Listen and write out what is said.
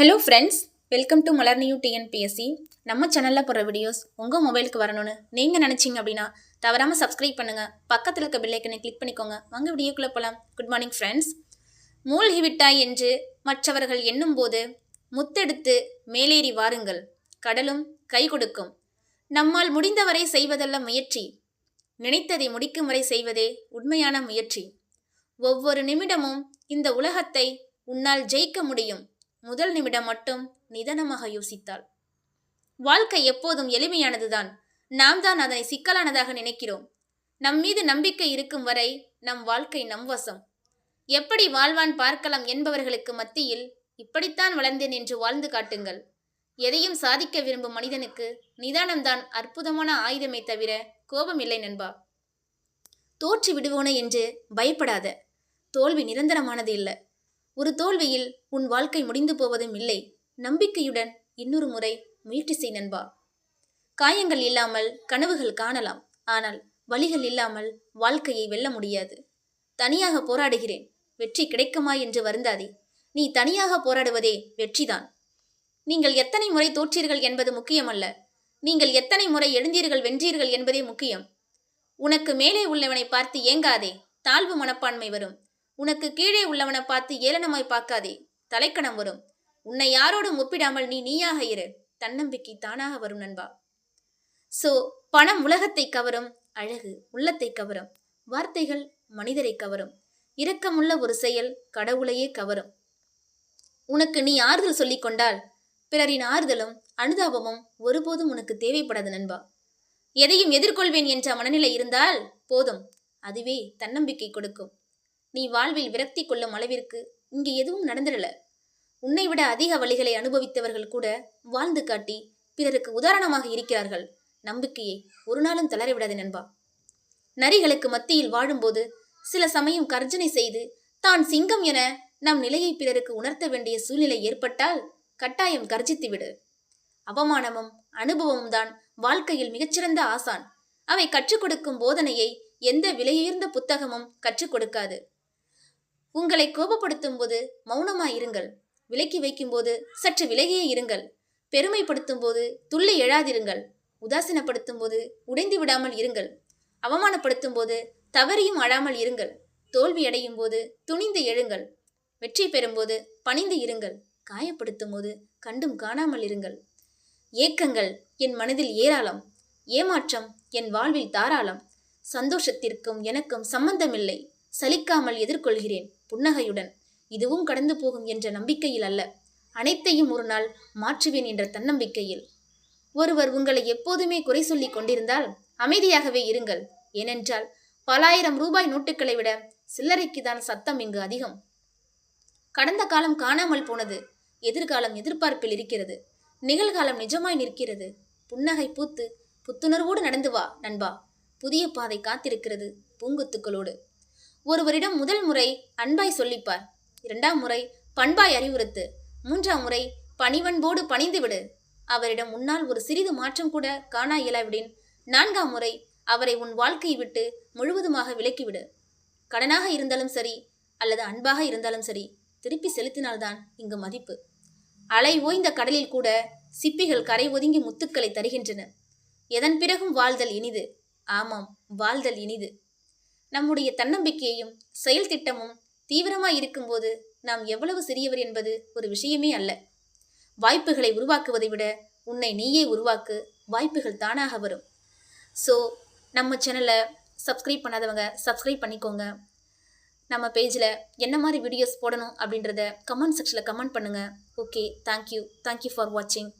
Hello friends welcome to Malar new TNPSC நம்ம சேனலில் போகிற வீடியோஸ் உங்கள் மொபைலுக்கு வரணும்னு நீங்கள் நினச்சிங்க அப்படின்னா தவறாமல் சப்ஸ்கிரைப் பண்ணுங்கள் பக்கத்தில் இருக்க பில்லைக்கனை கிளிக் பண்ணிக்கோங்க. வாங்க வீடியோக்குள்ளே போகலாம் குட் மார்னிங் ஃப்ரெண்ட்ஸ் மூழ்கிவிட்டாய் என்று மற்றவர்கள் எண்ணும்போது முத்தெடுத்து மேலேறி வாருங்கள். கடலும் கை கொடுக்கும். நம்மால் முடிந்தவரை செய்வதல்ல முயற்சி. நினைத்ததை முடிக்கும் வரை செய்வதே உண்மையான முயற்சி. ஒவ்வொரு நிமிடமும் இந்த உலகத்தை உன்னால் ஜெயிக்க முடியும். முதல் நிமிடம் மட்டும் நிதானமாக யோசித்தாள். வாழ்க்கை எப்போதும் எளிமையானதுதான். நாம் தான் அதனை சிக்கலானதாக நினைக்கிறோம். நம் மீது நம்பிக்கை இருக்கும் வரை நம் வாழ்க்கை நம் வசம். எப்படி வாழ்வான் பார்க்கலாம் என்பவர்களுக்கு மத்தியில் இப்படித்தான் வளர்ந்தேன் என்று வாழ்ந்து காட்டுங்கள். எதையும் சாதிக்க விரும்பும் மனிதனுக்கு நிதானம்தான் அற்புதமான ஆயுதமே தவிர கோபம் இல்லை நண்பா. தோற்று விடுவோனே என்று பயப்படாத. தோல்வி நிரந்தரமானது இல்லை. ஒரு தோல்வியில் உன் வாழ்க்கை முடிந்து போவதும் இல்லை. நம்பிக்கையுடன் இன்னொரு முறை முயற்சி செய் நண்பா. காயங்கள் இல்லாமல் கனவுகள் காணலாம். ஆனால் வழிகள் இல்லாமல் வாழ்க்கையை வெல்ல முடியாது. தனியாக போராடுகிறேன். வெற்றி கிடைக்குமா என்று வருந்தாதே. நீ தனியாக போராடுவதே வெற்றிதான். நீங்கள் எத்தனை முறை தோற்றீர்கள் என்பது முக்கியமல்ல. நீங்கள் எத்தனை முறை எழுந்தீர்கள் வென்றீர்கள் என்பதே முக்கியம். உனக்கு மேலே உள்ளவனை பார்த்து ஏங்காதே. தாழ்வு மனப்பான்மை வரும். உனக்கு கீழே உள்ளவனை பார்த்து ஏளனமாய் பார்க்காதே. தலைக்கணம் வரும். உன்னை யாரோடும் ஒப்பிடாமல் நீ நீயாக இரு. தன்னம்பிக்கை தானாக வரும் நண்பா. சோ பணம் உலகத்தை கவரும் அழகு உள்ளத்தை கவரும் வார்த்தைகள் மனிதரை கவரும் இரக்கமுள்ள ஒரு செயல் கடவுளையே கவரும். உனக்கு நீ ஆறுதல் சொல்லிக் கொண்டால் பிறரின் ஆறுதலும் அனுதாபமும் ஒருபோதும் உனக்கு தேவைப்படாது நண்பா. எதையும் எதிர்கொள்வேன் என்ற மனநிலை இருந்தால் போதும். அதுவே தன்னம்பிக்கை கொடுக்கும். நீ வாழ்வில் விரக்தி கொள்ளும் அளவிற்கு இங்கே எதுவும் நடந்துடல. உன்னை விட அதிக வழிகளை அனுபவித்தவர்கள் கூட வாழ்ந்து காட்டி பிறருக்கு உதாரணமாக இருக்கிறார்கள். நம்பிக்கையை ஒரு நாளும் தளரவிடாது நண்பா. நரிகளுக்கு மத்தியில் வாழும்போது சில சமயம் கர்ஜனை செய்து தான் சிங்கம் என நம் நிலையை பிறருக்கு உணர்த்த வேண்டிய சூழ்நிலை ஏற்பட்டால் கட்டாயம் கர்ஜித்து விடு. அவமானமும் அனுபவமும் தான் வாழ்க்கையில் மிகச்சிறந்த ஆசான். அவை கற்றுக் கொடுக்கும் போதனையை எந்த விலையுயர்ந்த புத்தகமும் கற்றுக் கொடுக்காது. உங்களை கோபப்படுத்தும் போது மௌனமாய் இருங்கள். விலக்கி வைக்கும்போது சற்று விலகியே இருங்கள். பெருமைப்படுத்தும் போது துள்ளி எழாதிருங்கள். உதாசீனப்படுத்தும் போது உடைந்து விடாமல் இருங்கள். அவமானப்படுத்தும் போது தவறியும் அழாமல் இருங்கள். தோல்வி அடையும் போது துணிந்து எழுங்கள். வெற்றி பெறும்போது பணிந்து இருங்கள். காயப்படுத்தும் போது கண்டும் காணாமல் இருங்கள். ஏக்கங்கள் என் மனதில் ஏராளம். ஏமாற்றம் என் வாழ்வில் தாராளம். சந்தோஷத்திற்கும் எனக்கும் சம்பந்தமில்லை. சலிக்காமல் எதிர்கொள்கிறேன். புன்னகையுடன் இதுவும் கடந்து போகும் என்ற நம்பிக்கையில் அல்ல. அனைத்தையும் ஒரு நாள் மாற்றுவேன் என்ற தன்னம்பிக்கையில். ஒருவர் உங்களை எப்போதுமே குறை சொல்லி கொண்டிருந்தால் அமைதியாகவே இருங்கள். ஏனென்றால் பலாயிரம் ரூபாய் நோட்டுகளை விட சில்லறைக்கு தான் சத்தம் இங்கு அதிகம். கடந்த காலம் காணாமல் போனது எதிர்காலம் எதிர்பார்ப்பில் இருக்கிறது. நிகழ்காலம் நிஜமாய் நிற்கிறது. புன்னகை பூத்து புத்துணர்வோடு நடந்து வா நண்பா. புதிய பாதை காத்திருக்கிறது பூங்குத்துக்களோடு. ஒருவரிடம் முதல் முறை அன்பாய் சொல்லிப்பார். இரண்டாம் முறை பண்பாய் அறிவுறுத்து. மூன்றாம் முறை பணிவன்போடு பணிந்துவிடு. அவரிடம் முன்னால் ஒரு சிறிது மாற்றம் கூட காணா இயலாவிடின். நான்காம் முறை அவரை உன் வாழ்க்கையை விட்டு முழுவதுமாக விலக்கிவிடு. கடனாக இருந்தாலும் சரி அல்லது அன்பாக இருந்தாலும் சரி திருப்பி செலுத்தினால்தான் இங்கு மதிப்பு. அலை ஓய்ந்த கடலில் கூட சிப்பிகள் கரை ஒதுங்கி முத்துக்களை தருகின்றன. எதன் பிறகும் வாழ்தல் இனிது? ஆமாம் வாழ்தல் இனிது. நம்முடைய தன்னம்பிக்கையும் செயல் திட்டமும் தீவிரமாய் இருக்கும்போது நாம் எவ்வளவு சிறியவர் என்பது ஒரு விஷயமே அல்ல. வாய்ப்புகளை உருவாக்குவதை விட உன்னை நீயே உருவாக்கு வாய்ப்புகள் தானாக வரும். ஸோ நம்ம சேனலை சப்ஸ்கிரைப் பண்ணாதவங்க சப்ஸ்கிரைப் பண்ணிக்கோங்க. நம்ம பேஜில் என்ன மாதிரி வீடியோஸ் போடணும் அப்படின்றத கமெண்ட் செக்ஷனில் கமெண்ட் பண்ணுங்கள் ஓகே தேங்க்யூ தேங்க்யூ ஃபார் வாட்சிங்